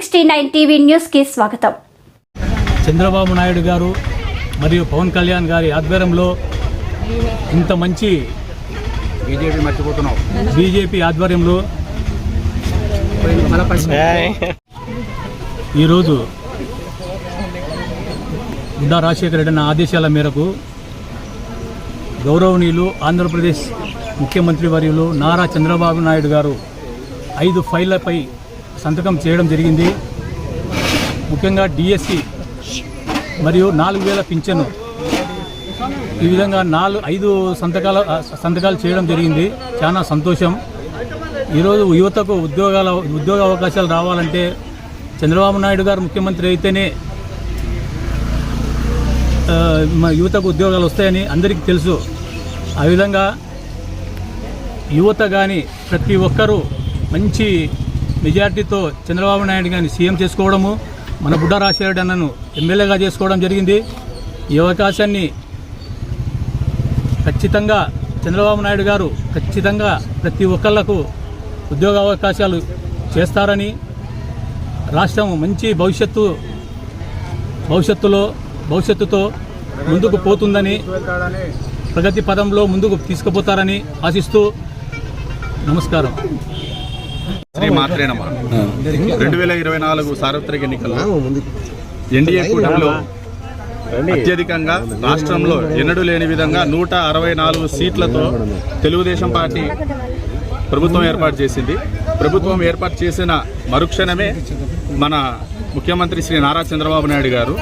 Sixty nine TV న్యూస్కి స్వాగతం. చంద్రబాబు నాయుడు గారు మరియు పవన్ కళ్యాణ్ గారి ఆధ్వర్యంలో ఇంత మంచి బీజేపీ మర్చిపోతున్నావు. బీజేపీ ఆధ్వర్యంలో ఈరోజు ఉడా రాజశేఖర రెడ్డి అన్న ఆదేశాల మేరకు గౌరవనీయులు ఆంధ్రప్రదేశ్ ముఖ్యమంత్రి వర్యులు నారా చంద్రబాబు నాయుడు గారు ఐదు ఫైళ్ళపై సంతకం చేయడం జరిగింది. ముఖ్యంగా డిఎస్సి మరియు నాలుగు వేల పింఛను. ఈ విధంగా నాలుగు ఐదు సంతకాల సంతకాలు చేయడం జరిగింది. చాలా సంతోషం. ఈరోజు యువతకు ఉద్యోగాల ఉద్యోగ అవకాశాలు రావాలంటే చంద్రబాబు నాయుడు గారు ముఖ్యమంత్రి అయితేనే యువతకు ఉద్యోగాలు వస్తాయని అందరికీ తెలుసు. ఆ విధంగా యువత కానీ ప్రతి ఒక్కరూ మంచి మెజార్టీతో చంద్రబాబు నాయుడు గారిని సీఎం చేసుకోవడము మన బుడ్డ రాజశేఖర అన్నను ఎమ్మెల్యేగా చేసుకోవడం జరిగింది. ఈ అవకాశాన్ని ఖచ్చితంగా చంద్రబాబు నాయుడు గారు ఖచ్చితంగా ప్రతి ఒక్కళ్ళకు ఉద్యోగ అవకాశాలు చేస్తారని రాష్ట్రం మంచి భవిష్యత్తు భవిష్యత్తులో భవిష్యత్తుతో ముందుకు పోతుందని ప్రగతి పదంలో ముందుకు తీసుకుపోతారని ఆశిస్తూ నమస్కారం. శ్రీ మాత్రేనమ్మ రెండు వేల ఇరవై నాలుగు సార్వత్రిక ఎన్నికల్లో ఎన్డీఏ కూటమిలో అత్యధికంగా రాష్ట్రంలో ఎన్నడూ లేని విధంగా నూట అరవై నాలుగు సీట్లతో తెలుగుదేశం పార్టీ ప్రభుత్వం ఏర్పాటు చేసింది. ప్రభుత్వం ఏర్పాటు చేసిన మరుక్షణమే మన ముఖ్యమంత్రి శ్రీ నారా చంద్రబాబు నాయుడు గారు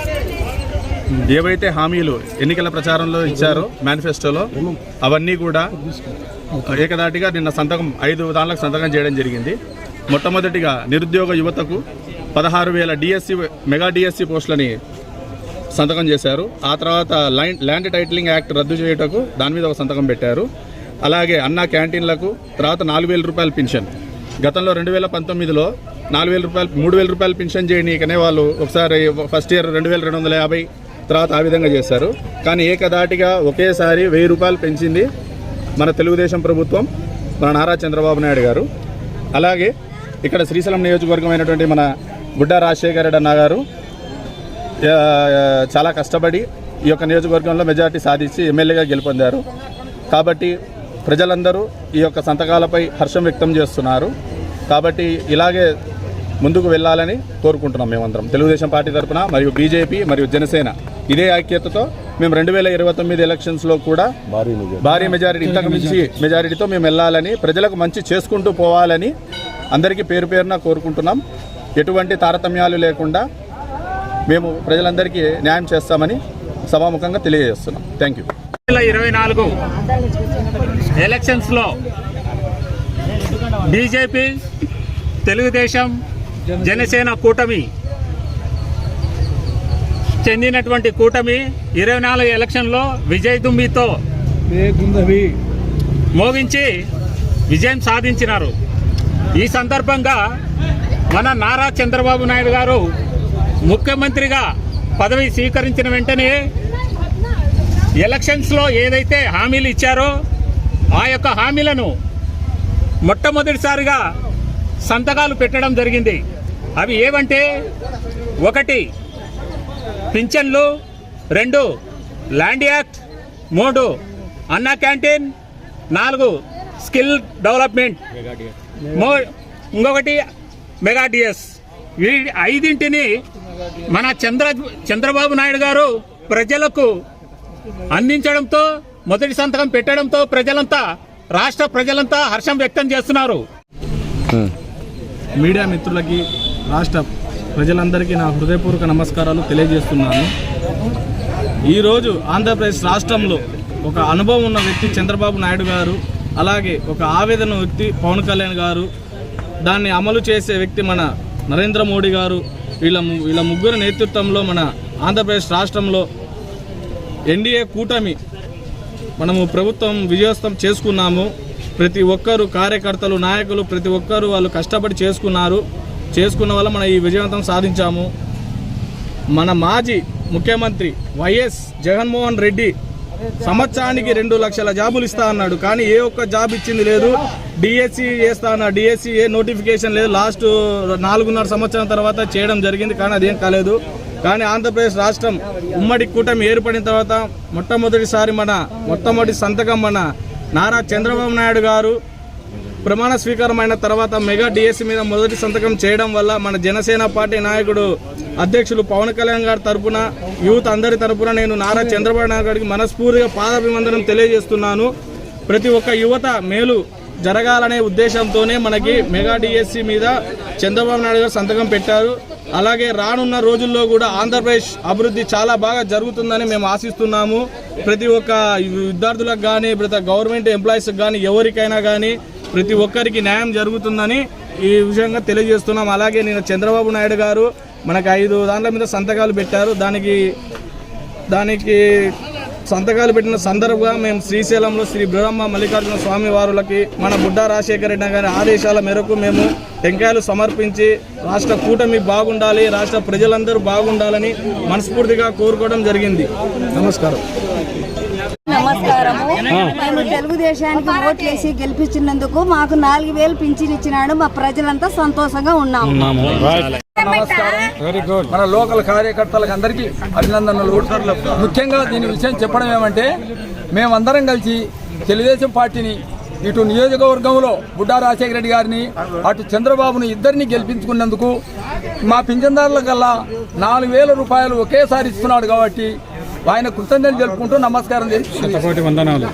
ఏవైతే హామీలు ఎన్నికల ప్రచారంలో ఇచ్చారో మేనిఫెస్టోలో అవన్నీ కూడా ఏకదాటిగా నిన్న సంతకం ఐదు దానిలకు సంతకం చేయడం జరిగింది. మొట్టమొదటిగా నిరుద్యోగ యువతకు పదహారు వేల డిఎస్సి మెగా డిఎస్సి పోస్టులని సంతకం చేశారు. ఆ తర్వాత లైన్ ల్యాండ్ టైటిలింగ్ యాక్ట్ రద్దు చేయుటకు దాని మీద ఒక సంతకం పెట్టారు. అలాగే అన్న క్యాంటీన్లకు తర్వాత నాలుగు వేల రూపాయల పెన్షన్. గతంలో రెండు వేల పంతొమ్మిదిలో నాలుగు వేల రూపాయలు మూడు వేల రూపాయలు పెన్షన్ చేయనీకనే వాళ్ళు ఒకసారి ఫస్ట్ ఇయర్ రెండు వేల రెండు వందల యాభై తర్వాత ఆ విధంగా చేశారు. కానీ ఏకదాటిగా ఒకేసారి వెయ్యి రూపాయలు పెంచింది మన తెలుగుదేశం ప్రభుత్వం మన నారా చంద్రబాబు నాయుడు గారు. అలాగే ఇక్కడ శ్రీశైలం నియోజకవర్గం అయినటువంటి మన గుడ్డ రాజశేఖర రెడ్డి అన్న గారు చాలా కష్టపడి ఈ యొక్క నియోజకవర్గంలో మెజారిటీ సాధించి ఎమ్మెల్యేగా గెలుపొందారు. కాబట్టి ప్రజలందరూ ఈ యొక్క సంతకాలపై హర్షం వ్యక్తం చేస్తున్నారు. కాబట్టి ఇలాగే ముందుకు వెళ్ళాలని కోరుకుంటున్నాం మేమందరం. తెలుగుదేశం పార్టీ తరఫున మరియు బీజేపీ మరియు జనసేన. ఇదే ఐక్యతతో మేము రెండు వేల ఇరవై తొమ్మిది ఎలక్షన్స్లో కూడా భారీ మెజారిటీ. ఇంతకు మించి మెజారిటీతో మేము వెళ్ళాలని ప్రజలకు మంచి చేసుకుంటూ పోవాలని అందరికీ పేరు పేరున కోరుకుంటున్నాం. ఎటువంటి తారతమ్యాలు లేకుండా మేము ప్రజలందరికీ న్యాయం చేస్తామని సభాముఖంగా తెలియజేస్తున్నాం. థ్యాంక్ యూ ఇరవై నాలుగు ఎలక్షన్స్లో బీజేపీ తెలుగుదేశం జనసేన కూటమి చెందినటువంటి కూటమి ఇరవై నాలుగు ఎలక్షన్లో విజయ్ దుమ్మితో మోగించి విజయం సాధించినారు. ఈ సందర్భంగా మన నారా చంద్రబాబు నాయుడు గారు ముఖ్యమంత్రిగా పదవి స్వీకరించిన వెంటనే ఎలక్షన్స్లో ఏదైతే హామీలు ఇచ్చారో ఆ యొక్క హామీలను మొట్టమొదటిసారిగా సంతకాలు పెట్టడం జరిగింది. అవి ఏవంటే ఒకటి పింఛన్లు రెండు ల్యాండ్ యాక్ట్ మూడు అన్నా క్యాంటీన్ నాలుగు స్కిల్ డెవలప్మెంట్ మో ఇంకొకటి మెగా డిఎస్. ఈ ఐదింటిని మన చంద్ర చంద్రబాబు నాయుడు గారు ప్రజలకు అందించడంతో మొదటి సంతకం పెట్టడంతో ప్రజలంతా రాష్ట్ర ప్రజలంతా హర్షం వ్యక్తం చేస్తున్నారు. మీడియా మిత్రులకి రాష్ట్ర ప్రజలందరికీ నా హృదయపూర్వక నమస్కారాలు తెలియజేస్తున్నాను. ఈరోజు ఆంధ్రప్రదేశ్ రాష్ట్రంలో ఒక అనుభవం ఉన్న వ్యక్తి చంద్రబాబు నాయుడు గారు అలాగే ఒక ఆవేదన వ్యక్తి పవన్ కళ్యాణ్ గారు దాన్ని అమలు చేసే వ్యక్తి మన నరేంద్ర మోడీ గారు వీళ్ళ వీళ్ళ ముగ్గురు నేతృత్వంలో మన ఆంధ్రప్రదేశ్ రాష్ట్రంలో ఎన్డీఏ కూటమి మనము ప్రభుత్వం విజయోత్సవం చేసుకున్నాము. ప్రతి ఒక్కరు కార్యకర్తలు నాయకులు ప్రతి ఒక్కరు వాళ్ళు కష్టపడి చేసుకున్నారు. చేసుకున్న వల్ల మనం ఈ విజయవంతం సాధించాము. మన మాజీ ముఖ్యమంత్రి వైఎస్ జగన్మోహన్ రెడ్డి సంవత్సరానికి రెండు లక్షల జాబులు ఇస్తా అన్నాడు. కానీ ఏ ఒక్క జాబ్ ఇచ్చింది లేదు. డిఎస్సి చేస్తా అన్న డిఎస్సి ఏ నోటిఫికేషన్ లేదు. లాస్ట్ నాలుగున్నర సంవత్సరం తర్వాత చేయడం జరిగింది. కానీ అదేం కాలేదు. కానీ ఆంధ్రప్రదేశ్ రాష్ట్రం ఉమ్మడి కూటమి ఏర్పడిన తర్వాత మొట్టమొదటిసారి మన మొట్టమొదటి సంతకం మన నారా చంద్రబాబు నాయుడు గారు ప్రమాణ స్వీకారం అయిన తర్వాత మెగా డిఎస్సి మీద మొదటి సంతకం చేయడం వల్ల మన జనసేన పార్టీ నాయకుడు అధ్యక్షులు పవన్ కళ్యాణ్ గారి తరపున యూత్ అందరి తరపున నేను నారా చంద్రబాబు నాయుడు గారికి మనస్ఫూర్తిగా పాదాభివందనం తెలియజేస్తున్నాను. ప్రతి ఒక్క యువత మేలు జరగాలనే ఉద్దేశంతోనే మనకి మెగా డిఎస్సి మీద చంద్రబాబు నాయుడు గారు సంతకం పెట్టారు. అలాగే రానున్న రోజుల్లో కూడా ఆంధ్రప్రదేశ్ అభివృద్ధి చాలా బాగా జరుగుతుందని మేము ఆశిస్తున్నాము. ప్రతి ఒక్క విద్యార్థులకు కానీ ప్రతి గవర్నమెంట్ ఎంప్లాయీస్కి కానీ ఎవరికైనా కానీ ప్రతి ఒక్కరికి న్యాయం జరుగుతుందని ఈ విషయంగా తెలియజేస్తున్నాం. అలాగే నేను చంద్రబాబు నాయుడు గారు మనకు ఐదు దాంట్ల మీద సంతకాలు పెట్టారు. దానికి దానికి సంతకాలు పెట్టిన సందర్భంగా మేము శ్రీశైలంలో శ్రీ బ్రహ్మ మల్లికార్జున స్వామి వారులకి మన బుడ్డా రాజశేఖర రెడ్డి గారి ఆదేశాల మేరకు మేము టెంకాయలు సమర్పించి రాష్ట్ర కూటమి బాగుండాలి రాష్ట్ర ప్రజలందరూ బాగుండాలని మనస్ఫూర్తిగా కోరుకోవడం జరిగింది. నమస్కారం. నమస్కారము. మేము తెలుగుదేశానికి ఓట్లేసి గెలిపించినందుకు మాకు నాలుగు వేలు పింఛన్ ఇచ్చినాడు. మా ప్రజలంతా సంతోషంగా ఉన్నాము. మన లోకల్ కార్యకర్తలకు అందరికీ అభినందనలు. ముఖ్యంగా దీని విషయం చెప్పడం ఏమంటే మేమందరం కలిసి తెలుగుదేశం పార్టీని ఇటు నియోజకవర్గంలో బుడ్డా రాజశేఖర రెడ్డి గారిని అటు చంద్రబాబును ఇద్దరిని గెలిపించుకున్నందుకు మా పింఛన్దారుల కల్లా నాలుగు వేల రూపాయలు ఒకేసారి ఇస్తున్నాడు కాబట్టి ఆయన కృతజ్ఞతలు జరుపుకుంటూ నమస్కారం చేసి వందనాలు.